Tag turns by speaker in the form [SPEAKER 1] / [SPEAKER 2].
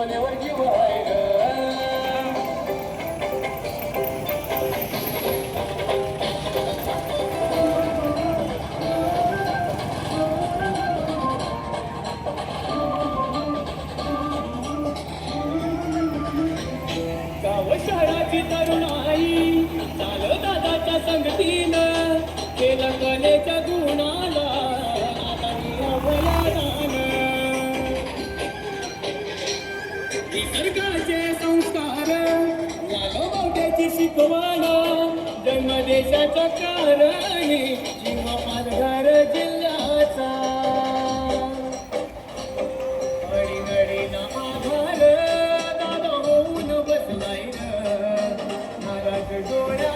[SPEAKER 1] But now what do you विसर्गाचे संस्कार वाघोबाट्याची शिकवण जन्मदेशाचं कारण जीवा पालघर जिल्ह्याचा. बसलाय. नाराज